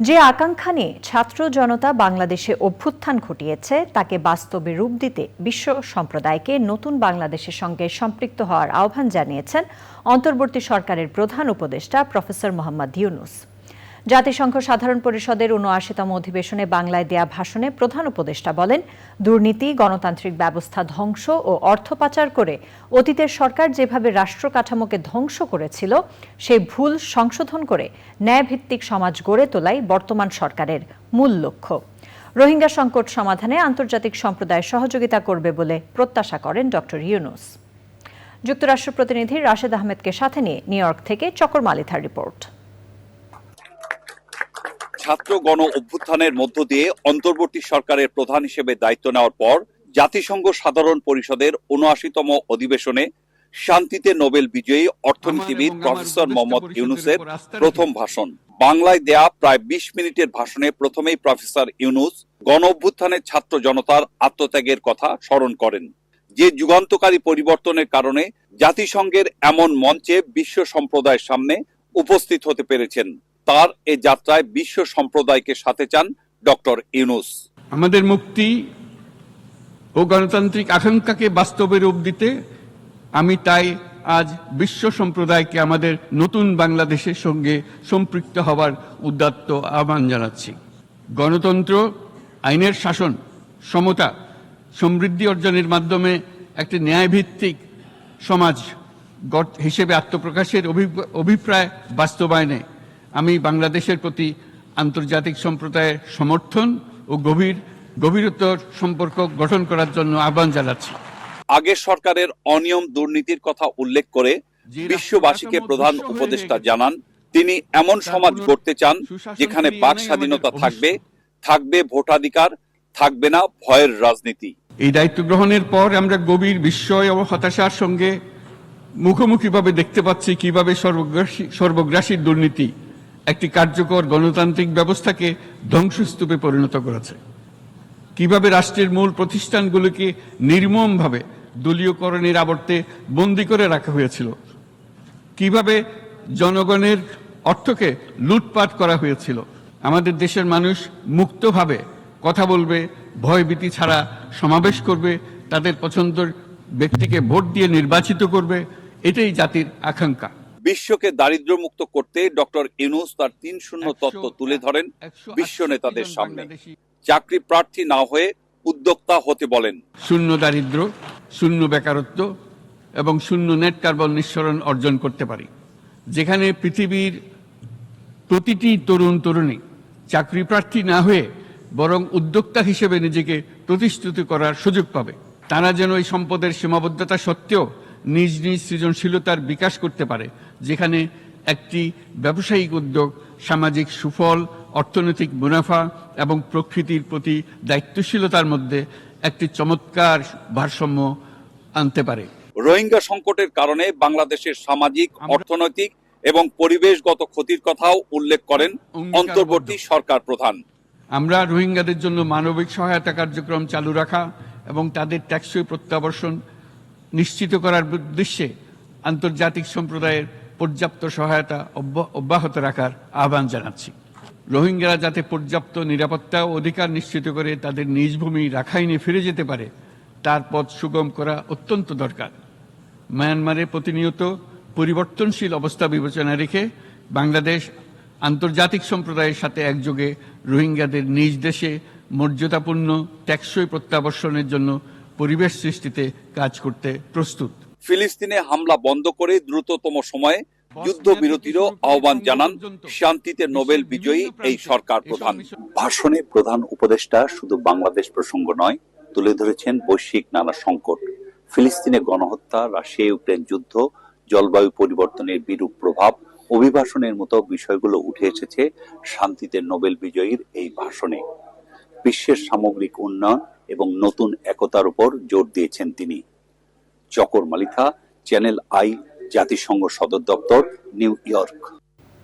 যে আকাঙ্ক্ষা নিয়ে ছাত্র জনতা বাংলাদেশে অভ্যুত্থান ঘটিয়েছে, তাকে বাস্তবে রূপ দিতে বিশ্ব সম্প্রদায়কে নতুন বাংলাদেশের সঙ্গে সম্পৃক্ত হওয়ার আহ্বান জানিয়েছেন অন্তর্বর্তী সরকারের প্রধান উপদেষ্টা প্রফেসর মোহাম্মদ ইউনুস। জাতিসংঘ সাধারণ পরিষদের উনআশিতম অধিবেশনে বাংলায় দেয়া ভাষণে প্রধান উপদেষ্টা বলেন, দুর্নীতি, গণতান্ত্রিক ব্যবস্থা ধ্বংস ও অর্থ পাচার করে অতীতের সরকার যেভাবে রাষ্ট্র কাঠামোকে ধ্বংস করেছিল, সেই ভুল সংশোধন করে ন্যায়ভিত্তিক সমাজ গড়ে তোলাই বর্তমান সরকারের মূল লক্ষ্য। রোহিঙ্গা সংকট সমাধানে আন্তর্জাতিক সম্প্রদায় সহযোগিতা করবে বলে প্রত্যাশা করেন ডক্টর ইউনুস। যুক্তরাষ্ট্র প্রতিনিধি রাশেদ আহমেদকে সাথে নিয়ে নিউ ইয়র্ক থেকে চকর মালিথার রিপোর্ট। ছাত্র গণ অভ্যুত্থানের মধ্য দিয়ে অন্তর্বর্তী সরকারের প্রধান হিসেবে দায়িত্ব নেওয়ার পর জাতিসংঘ সাধারণ পরিষদের উনআশিতম অধিবেশনে শান্তিতে নোবেল বিজয়ী অর্থনীতিবিদ প্রফেসর মোহাম্মদ ইউনুসের প্রথম ভাষণ। বাংলায় দেয়া প্রায় বিশ মিনিটের ভাষণে প্রথমেই প্রফেসর ইউনুস গণ অভ্যুত্থানের ছাত্র জনতার আত্মত্যাগের কথা স্মরণ করেন। যে যুগান্তকারী পরিবর্তনের কারণে জাতিসংঘের এমন মঞ্চে বিশ্ব সম্প্রদায়ের সামনে উপস্থিত হতে পেরেছেন। তার এ যাত্রায় বিশ্ব সম্প্রদায়কে সাথে চান ডক্টর ইউনুস। আমাদের মুক্তি ও গণতান্ত্রিক আকাঙ্ক্ষাকে বাস্তবে রূপ দিতে আমি তাই আজ বিশ্ব সম্প্রদায়কে আমাদের নতুন বাংলাদেশের সঙ্গে সম্পৃক্ত হওয়ার উদ্যাত্ত আহ্বান জানাচ্ছি। গণতন্ত্র, আইনের শাসন, সমতা, সমৃদ্ধি অর্জনের মাধ্যমে একটি ন্যায়ভিত্তিক সমাজ হিসেবে আত্মপ্রকাশের অভিপ্রায় বাস্তবায়নে আমি বাংলাদেশের প্রতি আন্তর্জাতিক সম্প্রদায়ের সমর্থন ও গভীর গভীরতর সম্পর্ক গঠন করার জন্য আহ্বান জানাচ্ছি। আগের সরকারের অনিয়ম দুর্নীতির কথা উল্লেখ করে বিশ্ববাসীকে প্রধান উপদেষ্টা জানান তিনি এমন সমাজ গড়তে চান যেখানে বাক স্বাধীনতা থাকবে থাকবে ভোটাধিকার থাকবে না ভয়ের রাজনীতি। এই দায়িত্ব গ্রহণের পর আমরা গভীর বিস্ময় ও হতাশার সঙ্গে মুখোমুখিভাবে দেখতে পাচ্ছি কীভাবে সর্বগ্রাসী সর্বগ্রাসী দুর্নীতি একটি কার্যকর গণতান্ত্রিক ব্যবস্থাকে ধ্বংসস্তূপে পরিণত করেছে। কীভাবে রাষ্ট্রের মূল প্রতিষ্ঠানগুলোকে নির্মমভাবে দলীয়করণের আবর্তে বন্দি করে রাখা হয়েছিল? কীভাবে জনগণের অর্থকে লুটপাট করা হয়েছিল? আমাদের দেশের মানুষ মুক্তভাবে কথা বলবে, ভয়ভীতি ছাড়া সমাবেশ করবে, তাদের পছন্দের ব্যক্তিকে ভোট দিয়ে নির্বাচিত করবে, এটাই জাতির আকাঙ্ক্ষা। বিশ্বকে দারিদ্র মুক্ত করতে ডক্টর ইউনুস তার তিন শূন্য তত্ত্ব তুলে ধরেন বিশ্ব নেতাদের সামনে। চাকরি প্রার্থী না হয়ে উদ্যোক্তা হতে বলেন। শূন্য দারিদ্র শূন্য বেকারত্ব এবং শূন্য নেট কার্বন নিঃসরণ অর্জন করতে পারি। যেখানে পৃথিবীর প্রতিটি তরুণ তরুণী চাকরি প্রার্থী না হয়ে বরং উদ্যোক্তা হিসেবে নিজেকে প্রতিষ্ঠিত করার সুযোগ পাবে। তারা যেন এই সম্পদের সীমাবদ্ধতা সত্ত্বেও নিজ নিজ সৃজনশীলতার বিকাশ করতে পারে। যেখানে একটি ব্যবসায়িক উদ্যোগ সামাজিক সুফল অর্থনৈতিক মুনাফা এবং প্রকৃতির প্রতি দায়িত্বশীলতার মধ্যে একটি চমৎকার ভারসাম্য আনতে পারে। রোহিঙ্গা সংকটের কারণে বাংলাদেশের সামাজিক অর্থনৈতিক এবং পরিবেশগত ক্ষতির কথাও উল্লেখ করেন অন্তর্বর্তী সরকার প্রধান। আমরা রোহিঙ্গাদের জন্য মানবিক সহায়তা কার্যক্রম চালু রাখা এবং তাদের ট্যাক্সই প্রত্যাবর্ষণ নিশ্চিত করার উদ্দেশ্যে আন্তর্জাতিক সম্প্রদায়ের পর্যাপ্ত সহায়তা অব্যাহত রাখার আহ্বান জানাচ্ছি। রোহিঙ্গারা যাতে পর্যাপ্ত নিরাপত্তা ও অধিকার নিশ্চিত করে তাদের নিজ ভূমি রাখাইনে ফিরে যেতে পারে, তার পথ সুগম করা অত্যন্ত দরকার। মায়ানমারে প্রতিনিয়ত পরিবর্তনশীল অবস্থা বিবেচনা রেখে বাংলাদেশ আন্তর্জাতিক সম্প্রদায়ের সাথে একযোগে রোহিঙ্গাদের নিজ দেশে মর্যাদাপূর্ণ, টেকসই প্রত্যাবর্ষণের জন্য পরিবেশ সৃষ্টিতে কাজ করতে প্রস্তুত। ফিলিস্তিনে হামলা বন্ধ করে দ্রুততম সময়ে যুদ্ধবিরতিরও আহ্বান জানান শান্তিতে নোবেল বিজয়ী এই সরকার প্রধান। ভাষণে প্রধান উপদেষ্টা শুধু বাংলাদেশ প্রসঙ্গ নয় তুলে ধরেছেন বৈশ্বিক নানা সংকট। ফিলিস্তিনে গণহত্যা রাশিয়া ইউক্রেন যুদ্ধ জলবায়ু পরিবর্তনের বিরূপ প্রভাব অভিবাসনের মতো বিষয়গুলো উঠে এসেছে শান্তিতে নোবেল বিজয়ীর এই ভাষণে। বিশ্বের সামগ্রিক উন্নয়ন এবং নতুন একতার উপর জোর দিয়েছেন তিনি। চকর মালিকা চ্যানেল আই জাতিসংঘ সদর দপ্তর নিউ ইয়র্ক।